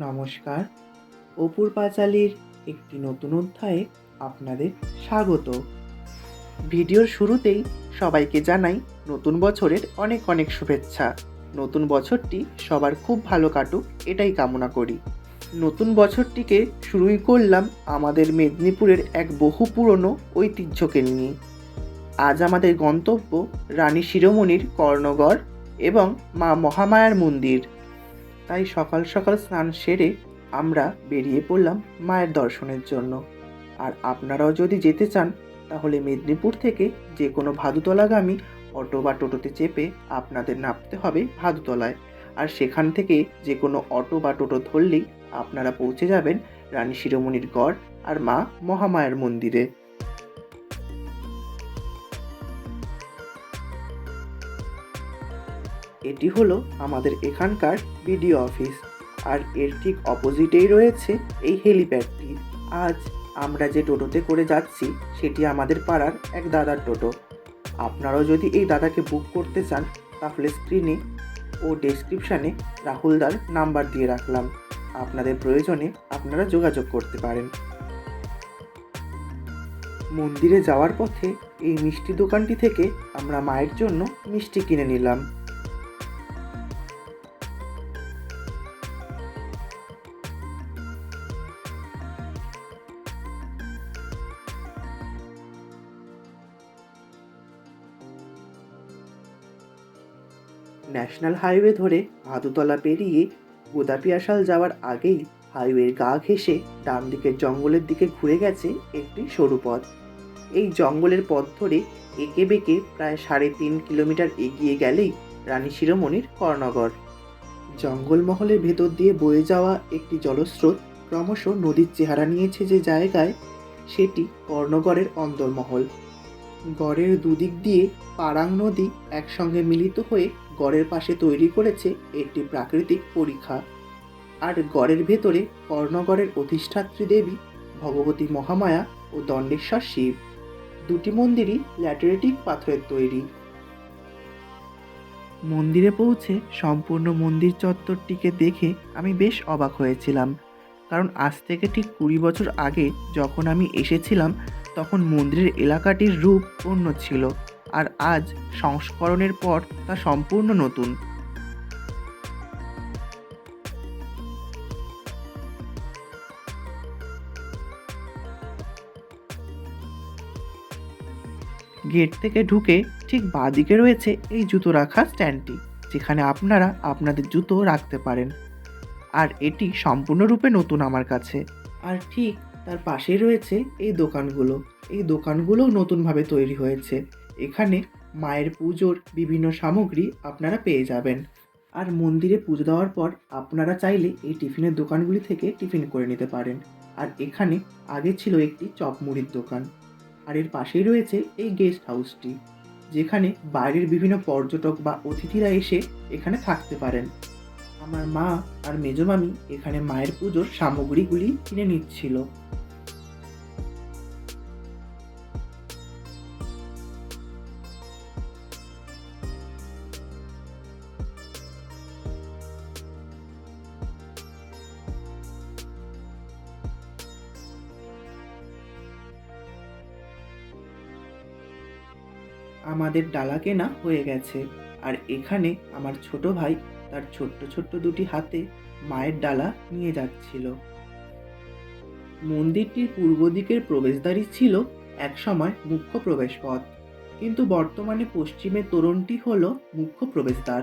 নমস্কার। অপুর পাঁচালীর একটি নতুন অধ্যায়ে আপনাদের স্বাগত। ভিডিওর শুরুতেই সবাইকে জানাই নতুন বছরের অনেক অনেক শুভেচ্ছা। নতুন বছরটি সবার খুব ভালো কাটুক, এটাই কামনা করি। নতুন বছরটিকে শুরুই করলাম আমাদের মেদিনীপুরের এক বহু পুরনো ঐতিহ্যকে নিয়ে। আজ আমাদের গন্তব্য রানী শিরোমণির কর্ণগড় এবং মা মহামায়ার মন্দির। তাই সকাল সকাল স্নান সেরে আমরা বেরিয়ে পড়লাম মায়ের দর্শনের জন্য। আর আপনারাও যদি যেতে চান, তাহলে মেদিনীপুর থেকে যে কোনো ভাদুতলাগামী অটো বা টোটোতে চেপে আপনাদের নামতে হবে ভাদুতলায়। আর সেখান থেকে যে কোনো অটো বা টোটো ধরলেই আপনারা পৌঁছে যাবেন রানী শিরোমণির গড় আর মা মহামায়ার মন্দিরে। এটি হলো আমাদের এখানকার বিডিও অফিস। আর এর ঠিক অপোজিটেই রয়েছে এই হেলিপ্যাডটি। আজ আমরা যে টোটোতে করে যাচ্ছি, সেটি আমাদের পাড়ার এক দাদার টোটো। আপনারাও যদি এই দাদাকে বুক করতে চান, তাহলে স্ক্রিনে ও ডেসক্রিপশানে রাহুলদার নাম্বার দিয়ে রাখলাম। আপনাদের প্রয়োজনে আপনারা যোগাযোগ করতে পারেন। মন্দিরে যাওয়ার পথে এই মিষ্টি দোকানটি থেকে আমরা মায়ের জন্য মিষ্টি কিনে নিলাম। ন্যাশনাল হাইওয়ে ধরে ভাদুতলা পেরিয়ে গোদাপিয়াশাল যাওয়ার আগেই হাইওয়ের গা ঘেঁষে ডান দিকের জঙ্গলের দিকে ঘুরে গেছে একটি সরু পথ। এই জঙ্গলের পথ ধরে এঁকে বেঁকে প্রায় সাড়ে তিন কিলোমিটার এগিয়ে গেলেই রানী শিরোমণির কর্ণগড় জঙ্গলমহলের ভেতর দিয়ে বয়ে যাওয়া একটি জলস্রোত ক্রমশ নদীর চেহারা নিয়েছে যে জায়গায়, সেটি কর্ণগড়ের অন্দরমহল। গড়ের দুদিক দিয়ে পারাং নদী একসঙ্গে মিলিত হয়ে গড়ের পাশে তৈরি করেছে একটি প্রাকৃতিক পরীক্ষা। আর গড়ের ভেতরে কর্ণগড়ের অধিষ্ঠাত্রী দেবী, ভগবতী মহামায়া ও দণ্ডেশ্বর শিব। দুটি মন্দিরই ল্যাটেরেটিক পাথরের তৈরি। মন্দিরে পৌঁছে সম্পূর্ণ মন্দির চত্বরটিকে দেখে আমি বেশ অবাক হয়েছিলাম। কারণ আজ থেকে ঠিক কুড়ি বছর আগে যখন আমি এসেছিলাম, তখন মন্দিরের এলাকাটির রূপ অন্য ছিল। আর আজ সংস্করণের পর তা সম্পূর্ণ নতুন। গেট থেকে ঢুকে ঠিক বাঁদিকে রয়েছে এই জুতো রাখার স্ট্যান্ডটি, যেখানে আপনারা আপনাদের জুতো রাখতে পারেন। আর এটি সম্পূর্ণরূপে নতুন আমার কাছে। আর ঠিক তার পাশেই রয়েছে এই দোকানগুলো। এই দোকানগুলোও নতুনভাবে তৈরি হয়েছে। এখানে মায়ের পুজোর বিভিন্ন সামগ্রী আপনারা পেয়ে যাবেন। আর মন্দিরে পুজো দেওয়ার পর আপনারা চাইলে এই টিফিনের দোকানগুলি থেকে টিফিন করে নিতে পারেন। আর এখানে আগে ছিল একটি চপ মুড়ির দোকান। আর এর পাশেই রয়েছে এই গেস্ট হাউসটি, যেখানে বাইরের বিভিন্ন পর্যটক বা অতিথিরা এসে এখানে থাকতে পারেন। আমার মা আর মেজমামি এখানে মায়ের পুজোর সামগ্রীগুলি কিনে নিচ্ছিল। আমাদের ডালা কেনা হয়ে গেছে। আর এখানে আমার ছোট ভাই তার ছোট্ট ছোট্ট দুটি হাতে মায়ের ডালা নিয়ে যাচ্ছিল। মন্দিরটির পূর্ব দিকের প্রবেশদ্বারই ছিল একসময় মুখ্য প্রবেশপথ। কিন্তু বর্তমানে পশ্চিমে তোরণটি হলো মুখ্য প্রবেশদ্বার।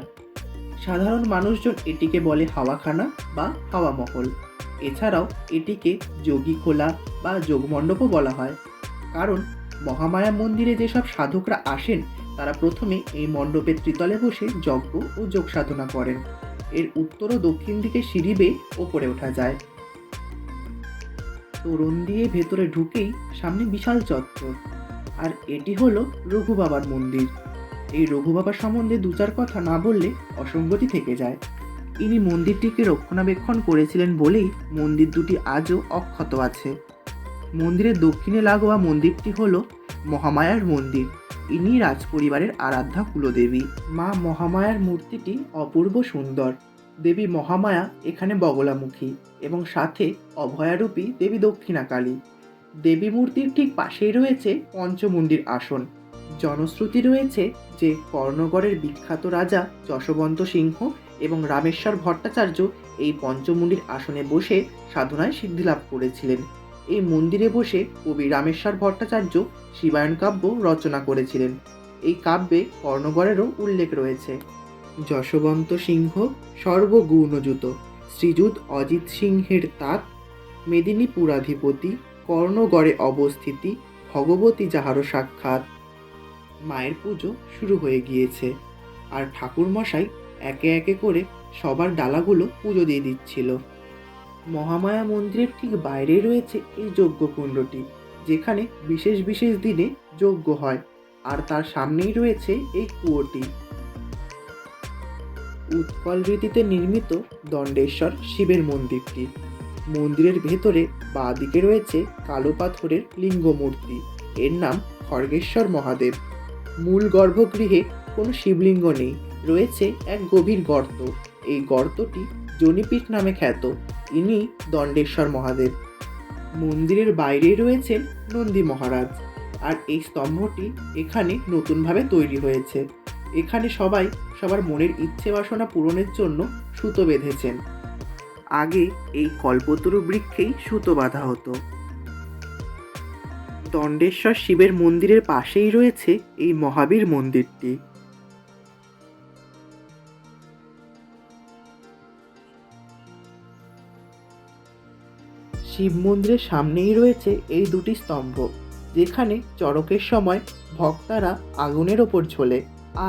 সাধারণ মানুষজন এটিকে বলে হাওয়াখানা বা হাওয়া মহল এছাড়াও এটিকে যোগী খোলা বা যোগমণ্ডপও বলা হয়। কারণ মহামায়া মন্দিরে যেসব সাধকরা আসেন, তারা প্রথমে এই মণ্ডপের ত্রিতলে বসে যজ্ঞ ও যোগ সাধনা করেন। এর উত্তর ও দক্ষিণ দিকে সিঁড়ি বেয়ে ওপরে ওঠা যায়। তোরণ দিয়ে ভেতরে ঢুকেই সামনে বিশাল চত্বর। আর এটি হলো রঘু বাবার মন্দির। এই রঘু বাবার সম্বন্ধে দু চার কথা না বললে অসঙ্গতি থেকে যায়। ইনি মন্দিরটিকে রক্ষণাবেক্ষণ করেছিলেন বলেই মন্দির দুটি আজও অক্ষত আছে। মন্দিরের দক্ষিণে লাগোয়া মন্দিরটি হল মহামায়ার মন্দির। ইনি রাজপরিবারের আরাধ্যা কুলদেবী। মা মহামায়ার মূর্তিটি অপূর্ব সুন্দর। দেবী মহামায়া এখানে বগলামুখী এবং সাথে অভয়ারূপী দেবী দক্ষিণাকালী। দেবী মূর্তির ঠিক পাশেই রয়েছে পঞ্চমুণ্ডির আসন। জনশ্রুতি রয়েছে যে কর্ণগড়ের বিখ্যাত রাজা যশবন্ত সিংহ এবং রামেশ্বর ভট্টাচার্য এই পঞ্চমুণ্ডির আসনে বসে সাধনায় সিদ্ধিলাভ করেছিলেন। এই মন্দিরে বসে কবি রামেশ্বর ভট্টাচার্য শিবায়ন কাব্য রচনা করেছিলেন। এই কাব্যে কর্ণগড়েরও উল্লেখ রয়েছে। যশবন্ত সিংহ সর্বগুণযুত, শ্রীযুত অজিত সিংহের তাঁত, মেদিনীপুরাধিপতি কর্ণগড়ে অবস্থিতি, ভগবতী যাহারও সাক্ষাৎ। মায়ের পুজো শুরু হয়ে গিয়েছে আর ঠাকুরমশাই একে একে করে সবার ডালাগুলো পুজো দিয়ে দিচ্ছিল। মহামায়া মন্দিরের ঠিক বাইরে রয়েছে এই যজ্ঞকুণ্ডটি যেখানে বিশেষ বিশেষ দিনে যজ্ঞ হয়, আর তার সামনেই রয়েছে এই কুয়োটি। উৎকল রীতিতে নির্মিত দণ্ডেশ্বর শিবের মন্দিরটি। মন্দিরের ভেতরে বাঁ দিকে রয়েছে কালো পাথরের লিঙ্গ মূর্তি এর নাম খড়গেশ্বর মহাদেব। মূল গর্ভগৃহে কোনো শিবলিঙ্গ নেই, রয়েছে এক গভীর গর্ত। এই গর্তটি জনিপীঠ নামে খ্যাত। ইনি দণ্ডেশ্বর মহাদেব। মন্দিরের বাইরেই রয়েছেন নন্দী মহারাজ। আর এই স্তম্ভটি এখানে নতুনভাবে তৈরি হয়েছে। এখানে সবাই সবার মনের ইচ্ছে বাসনা পূরণের জন্য সুতো বেঁধেছেন। আগে এই কল্পতরু বৃক্ষেই সুতো বাঁধা হতো। দণ্ডেশ্বর শিবের মন্দিরের পাশেই রয়েছে এই মহাবীর মন্দিরটি। শিব মন্দিরের সামনেই রয়েছে এই দুটি স্তম্ভ, যেখানে চড়কের সময় ভক্তারা আগুনের ওপর ঝোলে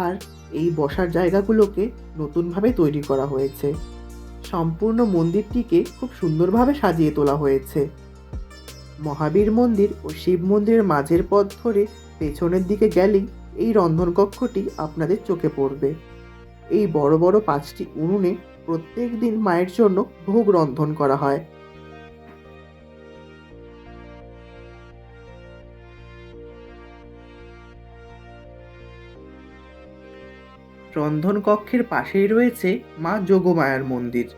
আর এই বসার জায়গাগুলোকে নতুনভাবে তৈরি করা হয়েছে। সম্পূর্ণ মন্দিরটিকে খুব সুন্দরভাবে সাজিয়ে তোলা হয়েছে। মহাবীর মন্দির ও শিব মন্দিরের মাঝের পথ ধরে পেছনের দিকে গেলেই এই রন্ধনকক্ষটি আপনাদের চোখে পড়বে। এই বড় বড় পাঁচটি উনুনে প্রত্যেক দিন মায়ের জন্য ভোগ রন্ধন করা হয়। রন্ধন কক্ষের পাশেই রয়েছে মা যোগমায়ার মন্দির।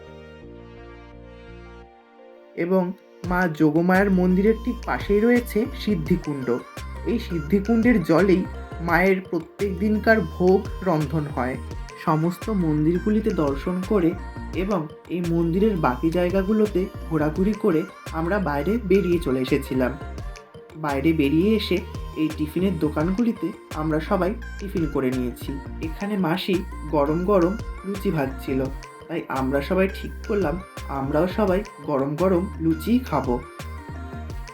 এবং মা যোগমায়ার মন্দিরের ঠিক পাশেই রয়েছে সিদ্ধিকুণ্ড। এই সিদ্ধিকুণ্ডের জলেই মায়ের প্রত্যেক দিনকার ভোগ রন্ধন হয়। সমস্ত মন্দিরগুলিতে দর্শন করে এবং এই মন্দিরের বাকি জায়গাগুলোতে ঘোরাঘুরি করে আমরা বাইরে বেরিয়ে চলে এসেছিলাম। বাইরে বেরিয়ে এসে এই টিফিনের দোকানগুলিতে আমরা সবাই টিফিন করে নিয়েছি। এখানে মাসি গরম গরম লুচি ভাজছিল। তাই আমরা সবাই ঠিক করলাম, আমরাও সবাই গরম গরম লুচিই খাব।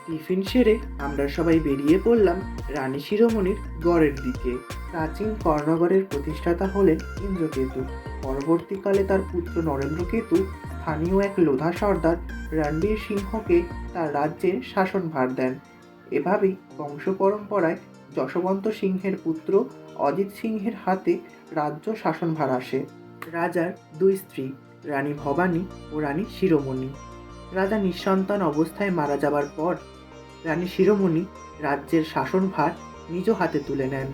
টিফিন সেরে আমরা সবাই বেরিয়ে পড়লাম রানী শিরোমণির গড়ের দিকে। প্রাচীন কর্ণগড়ের প্রতিষ্ঠাতা হলেন ইন্দ্রকেতু। পরবর্তীকালে তার পুত্র নরেন্দ্র কেতু স্থানীয় এক লোধা সর্দার রণবীর সিংহকে তার রাজ্যের শাসনভার দেন। এভাবেই বংশ পরম্পরায় যশবন্ত সিংহের পুত্র অজিত সিংহের হাতে রাজ্য শাসনভার আসে। রাজার দুই স্ত্রী, রানী ভবানী ও রানী শিরোমণি। রাজা নিঃসন্তান অবস্থায় মারা যাবার পর রানী শিরোমণি রাজ্যের শাসনভার নিজ হাতে তুলে নেন।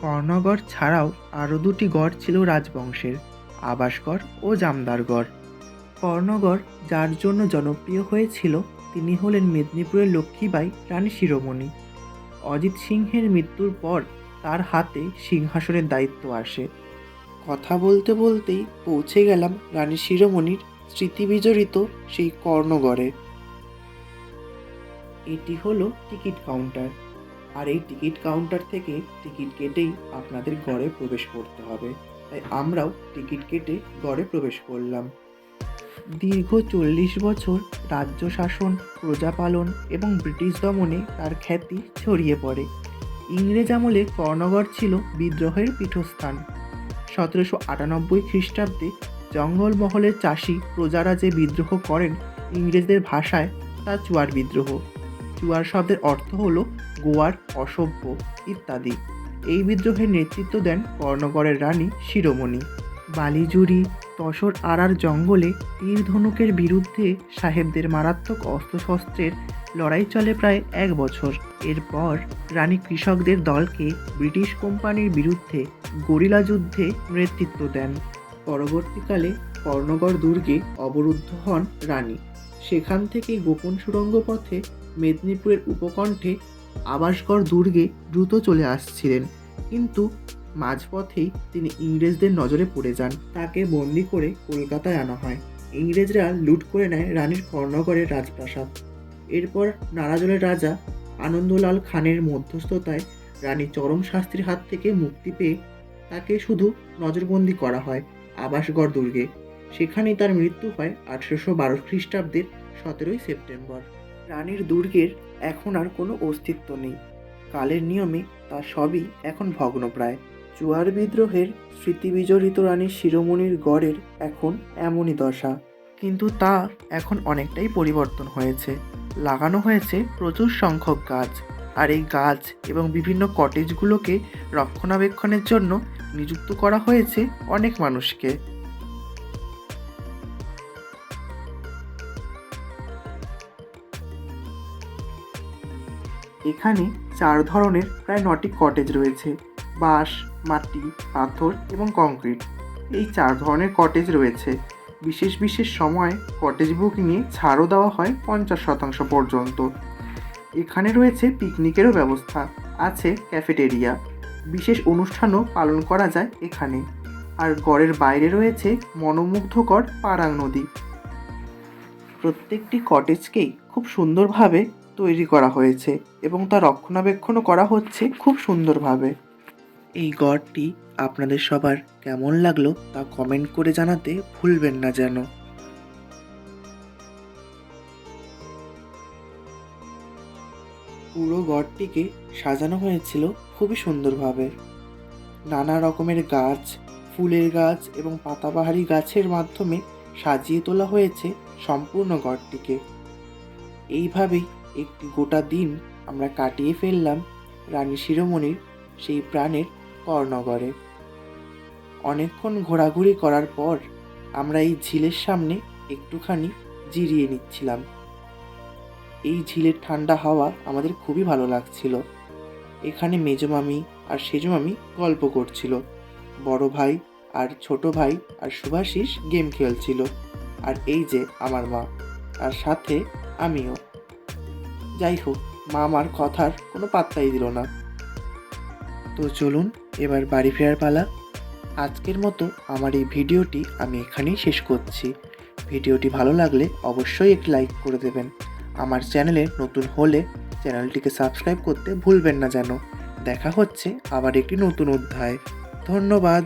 কর্ণগড় ছাড়াও আরও দুটি গড় ছিল রাজবংশের, আবাসগড় ও জামদারগড় কর্ণগড় যার জন্য জনপ্রিয় হয়েছিল তিনি হলেন মেদিনীপুরের লক্ষ্মীবাই রানী শিরোমণি। অজিত সিংহের মৃত্যুর পর তার হাতে সিংহাসনের দায়িত্ব আসে। কথা বলতে বলতেই পৌঁছে গেলাম রানী শিরোমণির স্মৃতিবিজড়িত সেই কর্ণগড়ে। এটি হলো টিকিট কাউন্টার। আর এই টিকিট কাউন্টার থেকে টিকিট কেটেই আপনাদের গড়ে প্রবেশ করতে হবে। তাই আমরাও টিকিট কেটে গড়ে প্রবেশ করলাম। দীর্ঘ চল্লিশ বছর রাজ্য শাসন প্রজাপালন এবং ব্রিটিশ দমনে তার খ্যাতি ছড়িয়ে পড়ে। ইংরেজ আমলে কর্ণগড় ছিল বিদ্রোহের পীঠস্থান। সতেরোশো আটানব্বই খ্রিস্টাব্দে জঙ্গলমহলের চাষি প্রজারা যে বিদ্রোহ করেন, ইংরেজদের ভাষায় তা চুয়ার বিদ্রোহ। চুয়ার শব্দের অর্থ হলো গোয়ার অসভ্য ইত্যাদি। এই বিদ্রোহের নেতৃত্ব দেন কর্ণগড়ের রানী শিরোমণি। বালিজুরি তসর আড়ার জঙ্গলে তীর ধনুকের বিরুদ্ধে সাহেবদের মারাত্মক অস্ত্রশস্ত্রের লড়াই চলে প্রায় এক বছর। এরপর রানী কৃষকদের দলকে ব্রিটিশ কোম্পানির বিরুদ্ধে গরিলা যুদ্ধে নেতৃত্ব দেন। পরবর্তীকালে কর্ণগড় দুর্গে অবরুদ্ধ হন রানী। সেখান থেকে গোপন সুড়ঙ্গ পথে মেদিনীপুরের উপকণ্ঠে আবাসগড় দুর্গে দ্রুত চলে আসছিলেন। কিন্তু মাঝপথেই তিনি ইংরেজদের নজরে পড়ে যান। তাকে বন্দি করে কলকাতায় আনা হয়। ইংরেজরা লুট করে নেয় রানীর কর্ণগড়ের রাজপ্রাসাদ। এরপর নারাজলের রাজা আনন্দলাল খানের মধ্যস্থতায় রানী চরম শাস্তির হাত থেকে মুক্তি পেয়ে তাকে শুধু নজরবন্দি করা হয় আবাসগড় দুর্গে। সেখানেই তার মৃত্যু হয় আঠেরোশো বারো খ্রিস্টাব্দের সতেরোই সেপ্টেম্বর। রানীর দুর্গের এখন আর কোনো অস্তিত্ব নেই। কালের নিয়মে তা সবই এখন ভগ্নপ্রায়। জুয়ার বিদ্রোহের স্মৃতিবিজড়িত রানী শিরোমণির গড়ের এখন এমনই দশা। কিন্তু তা এখন অনেকটাই পরিবর্তন হয়েছে। লাগানো হয়েছে প্রচুর সংখ্যক গাছ। আর এই গাছ এবং বিভিন্ন কটেজগুলোকে রক্ষণাবেক্ষণের জন্য নিযুক্ত করা হয়েছে অনেক মানুষকে। এখানে চার ধরনের প্রায় নটি কটেজ রয়েছে। বাঁশ, মাটি, পাথর এবং কংক্রিট। এই চার ধরনের কটেজ রয়েছে। বিশেষ বিশেষ সময় কটেজ বুকিংয়ে ছাড়ও দেওয়া হয় পঞ্চাশ শতাংশ পর্যন্ত। এখানে রয়েছে পিকনিকেরও ব্যবস্থা আছে ক্যাফেটেরিয়া বিশেষ অনুষ্ঠানও পালন করা যায় এখানে। আর গড়ের বাইরে রয়েছে মনোমুগ্ধকর পারাং নদী। প্রত্যেকটি কটেজকেই খুব সুন্দরভাবে তৈরি করা হয়েছে এবং তা রক্ষণাবেক্ষণও করা হচ্ছে খুব সুন্দরভাবে। এই গড়টি আপনাদের সবার কেমন লাগল তা কমেন্ট করে জানাতে ভুলবেন না যেন। পুরো গড়টিকে সাজানো হয়েছিল খুবই সুন্দরভাবে। নানা রকমের গাছ, ফুলের গাছ এবং পাতাবাহারি গাছের মাধ্যমে সাজিয়ে তোলা হয়েছে সম্পূর্ণ গড়টিকে। এইভাবেই একটি গোটা দিন আমরা কাটিয়ে ফেললাম রানী শিরোমণির সেই প্রাণের কর্ণগড়ে। অনেকক্ষণ ঘোরাঘুরি করার পর আমরা এই ঝিলের সামনে একটুখানি জিরিয়ে নিচ্ছিলাম। এই ঝিলের ঠান্ডা হাওয়া আমাদের খুবই ভালো লাগছিল। এখানে মেজো মামি আর সেজো মামি গল্প করছিল। বড় ভাই আর ছোট ভাই আর সুভাষিস গেম খেলছিল। আর এই যে আমার মা আর সাথে আমিও। যাই হোক, মা আমার কথার কোনো পাত্তাই দিল না। তো চলুন এবার বাড়ি ফেরার পালা। আজকের মতো আমার এই ভিডিওটি আমি এখানেই শেষ করছি। ভিডিওটি ভালো লাগলে অবশ্যই একটি লাইক করে দেবেন। আমার চ্যানেলে নতুন হলে চ্যানেলটিকে সাবস্ক্রাইব করতে ভুলবেন না যেন। দেখা হচ্ছে আবার একটি নতুন অধ্যায়। ধন্যবাদ।